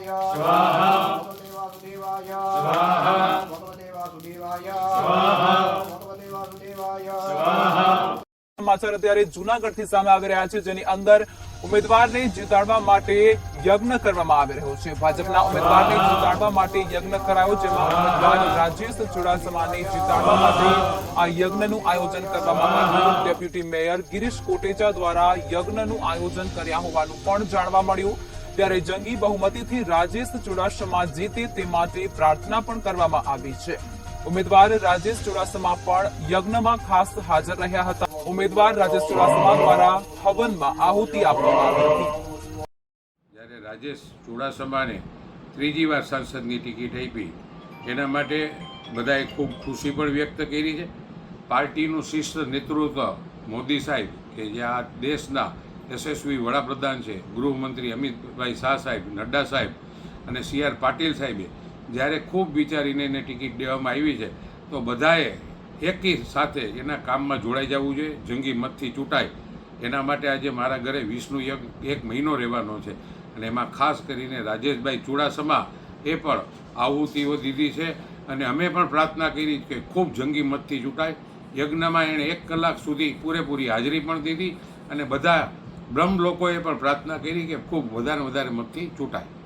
સ્વાહા સમાચાર અત્યારે જુનાગઢથી સામે આવી રહ્યા છે જેની અંદર ઉમેદવારને જીતાડવા માટે યજ્ઞ કરવામાં આવી રહ્યો છે. ભાજપના ઉમેદવારને જીતાડવા માટે યજ્ઞ કરાયો જેમાં ઉમેદવાર રાજેશ ચુડાસમાને જીતાડવા માટે આ યજ્ઞનું આયોજન કરવામાં આવ્યું ડેપ્યુટી મેયર ગિરીશ કોટેચા દ્વારા યજ્ઞનું આયોજન કર્યા હોવાનું પણ જાણવા મળ્યું. ત્યારે જંગી બહુમતીથી રાજેશ ચુડાસમા જીતે તે માટે પ્રાર્થના પણ કરવામાં આવી છે. ઉમેદવાર રાજેશ ચુડાસમા પણ યજ્ઞમાં ખાસ હાજર રહ્યા હતા. ઉમેદવાર રાજેશ ચુડાસમા દ્વારા હવનમાં આહુતિ આપવામાં આવી હતી. જ્યારે રાજેશ ચુડાસમાને ત્રીજી વાર સાંસદની ટિકિટ આપી, એના માટે બધાએ ખૂબ ખુશી પણ વ્યક્ત કરી છે. પાર્ટીનું શિષ્ટ નેતૃત્વ મોદી સાહેબ કે જે આ દેશના યશસ્વી વડાપ્રધાન છે, ગૃહમંત્રી અમિતભાઈ શાહ સાહેબ, નડ્ડા સાહેબ અને સી આર પાટીલ સાહેબે. જ્યારે ખૂબ વિચારીને એને ટિકિટ દેવામાં આવી છે, તો બધાએ એકી સાથે એના કામમાં જોડાઈ જવું જોઈએ, જંગી મતથી ચૂંટાય. એના માટે આજે મારા ઘરે વિષ્ણુ યજ્ઞ એક મહિનો રહેવાનો છે અને એમાં ખાસ કરીને રાજેશભાઈ ચુડાસમા એ પણ આહુતિઓ દીધી છે અને અમે પણ પ્રાર્થના કરી કે ખૂબ જંગી મતથી ચૂંટાય. યજ્ઞમાં એણે એક કલાક સુધી પૂરેપૂરી હાજરી પણ દીધી અને બધા બ્રહ્મ લોકોએ પણ પ્રાર્થના કરી કે ખૂબ વધારે વધારે મતથી ચૂંટાય.